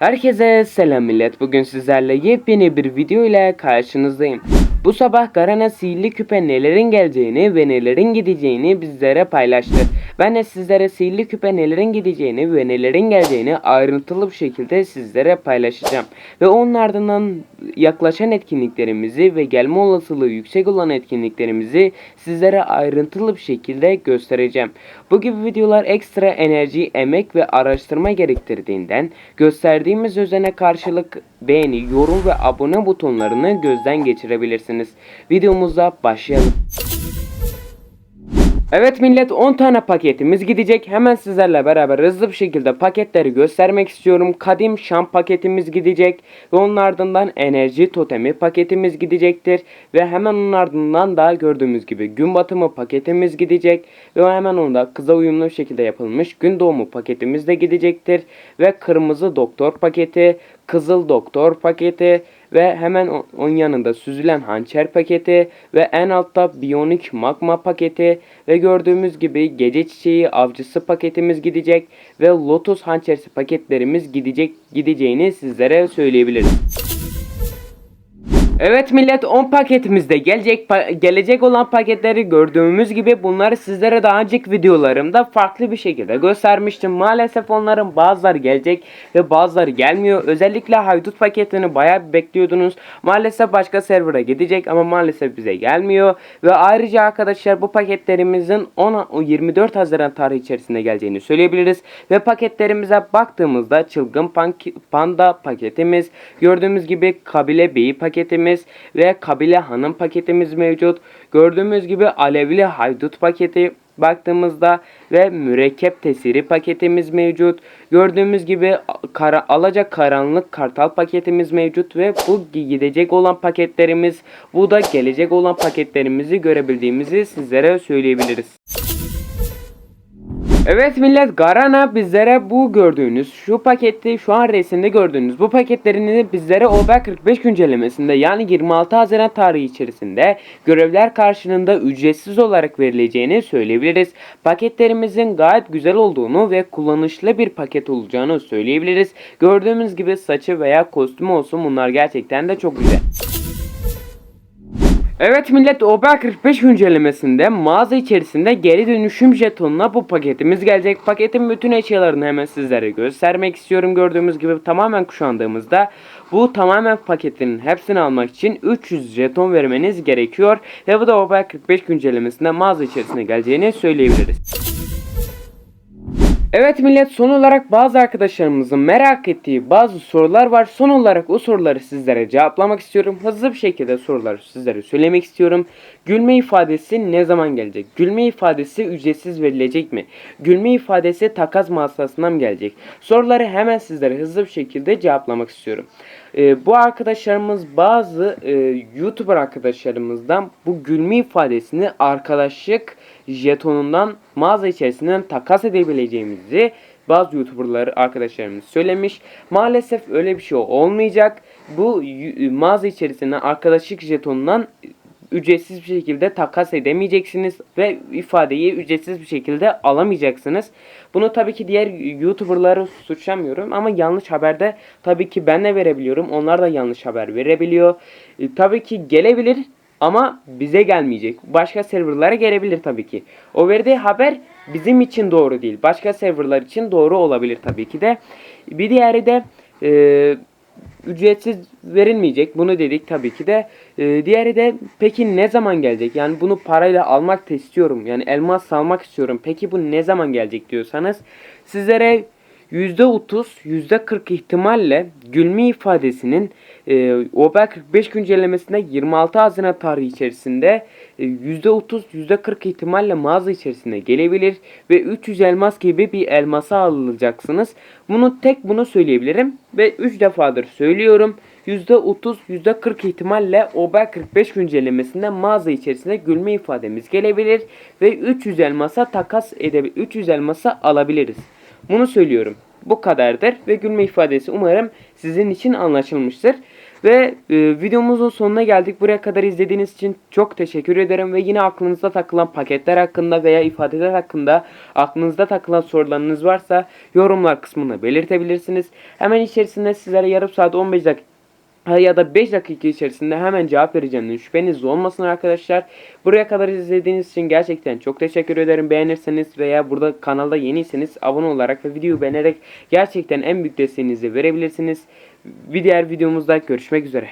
Herkese selam millet. Bugün sizlerle yepyeni bir video ile karşınızdayım. Bu sabah Garana sihirli küpe nelerin geleceğini ve nelerin gideceğini bizlere paylaştı. Ben de sizlere sihirli küpe nelerin gideceğini ve nelerin geleceğini ayrıntılı bir şekilde sizlere paylaşacağım. Ve onun ardından yaklaşan etkinliklerimizi ve gelme olasılığı yüksek olan etkinliklerimizi sizlere ayrıntılı bir şekilde göstereceğim. Bu gibi videolar ekstra enerji, emek ve araştırma gerektirdiğinden gösterdiğimiz özene karşılık beğeni, yorum ve abone butonlarını gözden geçirebilirsiniz. Videomuza başlayalım. Evet millet 10 tane paketimiz gidecek. Hemen sizlerle beraber hızlı bir şekilde paketleri göstermek istiyorum. Kadim şam paketimiz gidecek. Ve onun ardından enerji totemi paketimiz gidecektir. Ve hemen onun ardından da gördüğümüz gibi gün batımı paketimiz gidecek. Ve hemen onda kıza uyumlu şekilde yapılmış gün doğumu paketimiz de gidecektir. Ve kırmızı doktor paketi, kızıl doktor paketi ve hemen onun yanında süzülen hançer paketi ve en altta biyonik magma paketi ve gördüğümüz gibi gece çiçeği avcısı paketimiz gidecek ve lotus hançersi paketlerimiz gidecek gideceğini sizlere söyleyebilirim. Evet millet 10 paketimizde gelecek pa- gelecek olan paketleri gördüğümüz gibi bunları sizlere daha önceki videolarımda farklı bir şekilde göstermiştim. Maalesef onların bazıları gelecek ve bazıları gelmiyor. Özellikle haydut paketini bayağı bekliyordunuz. Maalesef başka server'a gidecek ama maalesef bize gelmiyor. Ve ayrıca arkadaşlar bu paketlerimizin 10 o 24 Haziran tarihi içerisinde geleceğini söyleyebiliriz. Ve paketlerimize baktığımızda çılgın panda paketimiz, gördüğümüz gibi kabile beyi paketimiz ve kabile hanım paketimiz mevcut. Gördüğümüz gibi alevli haydut paketi baktığımızda ve mürekkep tesiri paketimiz mevcut. Gördüğümüz gibi kara, alacak karanlık kartal paketimiz mevcut ve bu gidecek olan paketlerimiz bu da gelecek olan paketlerimizi görebildiğimizi sizlere söyleyebiliriz. Evet millet Garana bizlere bu gördüğünüz şu paketi şu an resimde gördüğünüz bu paketlerini bizlere OBA 45 güncellemesinde yani 26 Haziran tarihi içerisinde görevler karşılığında ücretsiz olarak verileceğini söyleyebiliriz. Paketlerimizin gayet güzel olduğunu ve kullanışlı bir paket olacağını söyleyebiliriz. Gördüğümüz gibi saçı veya kostümü olsun bunlar gerçekten de çok güzel. Evet millet OBA 45 güncellemesinde mağaza içerisinde geri dönüşüm jetonuna bu paketimiz gelecek. Paketin bütün eşyalarını hemen sizlere göstermek istiyorum. Gördüğümüz gibi tamamen kuşandığımızda bu tamamen paketin hepsini almak için 300 jeton vermeniz gerekiyor. Ve bu da OBA 45 güncellemesinde mağaza içerisine geleceğini söyleyebiliriz. Evet millet son olarak bazı arkadaşlarımızın merak ettiği bazı sorular var. Son olarak o soruları sizlere cevaplamak istiyorum. Hızlı bir şekilde soruları sizlere söylemek istiyorum. Gülme ifadesi ne zaman gelecek? Gülme ifadesi ücretsiz verilecek mi? Gülme ifadesi takas mağazasından mı gelecek? Soruları hemen sizlere hızlı bir şekilde cevaplamak istiyorum. Ee, bu arkadaşlarımız bazı e, YouTuber arkadaşlarımızdan bu gülme ifadesini arkadaşlık jetonundan mağaza içerisinden takas edebileceğimizi bazı YouTuber'lar arkadaşlarımız söylemiş. Maalesef öyle bir şey olmayacak. Bu y- mağaza içerisinden arkadaşlık jetonundan ücretsiz bir şekilde takas edemeyeceksiniz ve ifadeyi ücretsiz bir şekilde alamayacaksınız. Bunu tabii ki diğer YouTuber'ları suçlamıyorum ama yanlış haberde tabii ki ben de verebiliyorum. Onlar da yanlış haber verebiliyor. E, tabii ki gelebilir ama bize gelmeyecek. Başka serverlara gelebilir tabii ki. O verdiği haber bizim için doğru değil. Başka serverlar için doğru olabilir tabii ki de. Bir diğeri de e, ücretsiz verilmeyecek. Bunu dedik tabii ki de. E, diğeri de peki ne zaman gelecek? Yani bunu parayla almak da istiyorum. Yani elmas almak istiyorum. Peki bu ne zaman gelecek diyorsanız sizlere %30, %40 ihtimalle gülme ifadesinin e, OBA 45 güncellemesinde 26 Haziran tarihi içerisinde e, %30, %40 ihtimalle mağaza içerisinde gelebilir ve 300 elmas gibi bir elmasa alınacaksınız. Bunu tek bunu söyleyebilirim ve 3 defadır söylüyorum. %30, %40 ihtimalle OBA 45 güncellemesinde mağaza içerisinde gülme ifademiz gelebilir ve 300 elmasa takas edebilir, 300 elmasa alabiliriz. Bunu söylüyorum. Bu kadardır ve gülme ifadesi umarım sizin için anlaşılmıştır. Ve e, videomuzun sonuna geldik. Buraya kadar izlediğiniz için çok teşekkür ederim. Ve yine aklınızda takılan paketler hakkında veya ifadeler hakkında aklınızda takılan sorularınız varsa yorumlar kısmına belirtebilirsiniz. Hemen içerisinde sizlere yarım saat 15 dakika ya da 5 dakika içerisinde hemen cevap vereceğimden şüpheniz olmasın arkadaşlar. Buraya kadar izlediğiniz için gerçekten çok teşekkür ederim. Beğenirseniz veya burada kanalda yeniyseniz abone olarak ve videoyu beğenerek gerçekten en büyük desteğinizi verebilirsiniz. Bir diğer videomuzda görüşmek üzere.